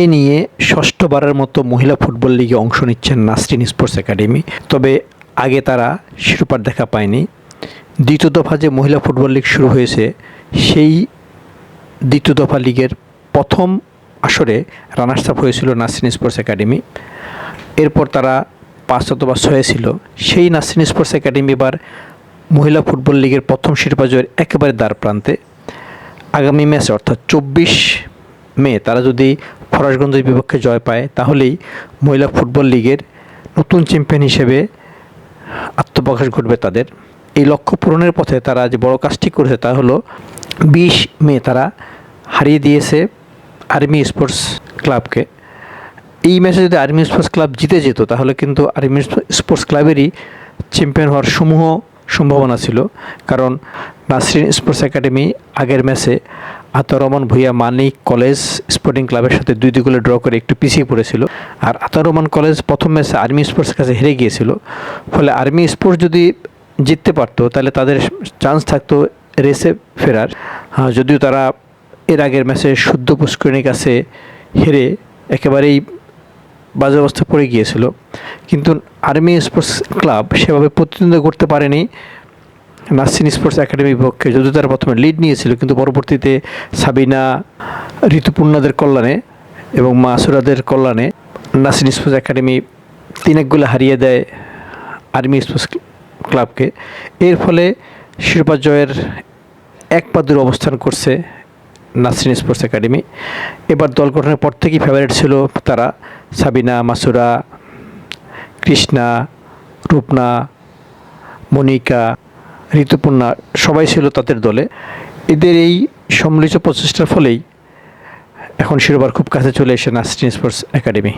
এ নিয়ে ষষ্ঠবারের মতো মহিলা ফুটবল লিগে অংশ নিচ্ছেন নাসরিন স্পোর্টস একাডেমি। তবে আগে তারা শিরোপার দেখা পায়নি। দ্বিতীয় দফা যে মহিলা ফুটবল লিগ শুরু হয়েছে, সেই দ্বিতীয় দফা লিগের প্রথম আসরে রানার্স আপ হয়েছিল নাসরিন স্পোর্টস একাডেমি। এরপর তারা পাঁচ অথবা ছয়ে ছিল। সেই নাসরিন স্পোর্টস একাডেমি এবার মহিলা ফুটবল লিগের প্রথম শিরোপা জয়ের একেবারে দ্বার প্রান্তে আগামী ম্যাচে অর্থাৎ চব্বিশ মে তারা যদি ফরাসগঞ্জের বিপক্ষে জয় পায়, তাহলেই মহিলা ফুটবল লিগের নতুন চ্যাম্পিয়ন হিসেবে আত্মপ্রকাশ ঘটবে তাদের। এই লক্ষ্য পূরণের পথে তারা যে বড় কাজটি করেছে তা হলো বিশ মে তারা হারিয়ে দিয়েছে আর্মি স্পোর্টস ক্লাবকে। এই ম্যাচে যদি আর্মি স্পোর্টস ক্লাব জিতে যেত, তাহলে কিন্তু আর্মি স্পোর্টস ক্লাবেরই চ্যাম্পিয়ন হওয়ার সমূহ সম্ভাবনা ছিল। কারণ নাসরিন স্পোর্টস একাডেমি আগের ম্যাচে আতর রহমান ভূঁইয়া মানিক কলেজ স্পোর্টিং ক্লাবের সাথে দুই দুই গোলে ড্র করে একটু পিছিয়ে পড়েছিল। আর আতর রহমান কলেজ প্রথম ম্যাচে আর্মি স্পোর্টসের কাছে হেরে গিয়েছিল। ফলে আর্মি স্পোর্টস যদি জিততে পারতো, তাহলে তাদের চান্স থাকতো রেসে ফেরার। যদিও তারা এর আগের ম্যাচে শুদ্ধ পুষ্করিণীর কাছে হেরে একেবারেই বাজে অবস্থা পড়ে গিয়েছিল। কিন্তু আর্মি স্পোর্টস ক্লাব সেভাবে প্রতিদ্বন্দ্বিতা করতে পারেনি। নাসিন স্পোর্টস একাডেমির পক্ষে যদিও তারা প্রথমে লিড নিয়েছিল, কিন্তু পরবর্তীতে সাবিনা ঋতুপূর্ণাদের কল্যাণে এবং মাসুরাদের কল্যাণে নাসিন স্পোর্টস একাডেমি তিন এক হারিয়ে দেয় আর্মি স্পোর্টস ক্লাবকে। এর ফলে শিরোপা জয়ের এক পা অবস্থান করছে নাসরিন স্পোর্টস একাডেমি। এবার দল গঠনের পর থেকেই ফেভারিট ছিল তারা সাবিনা, মাসুরা, কৃষ্ণা, রূপনা, মনিকা ঋতুপূর্ণা সবাই ছিল তাদের দলে। এদের এই সম্মিলিত প্রচেষ্টার ফলেই এখন শিরোবার খুব কাছে চলে এসে নাসরিন স্পোর্টস একাডেমি।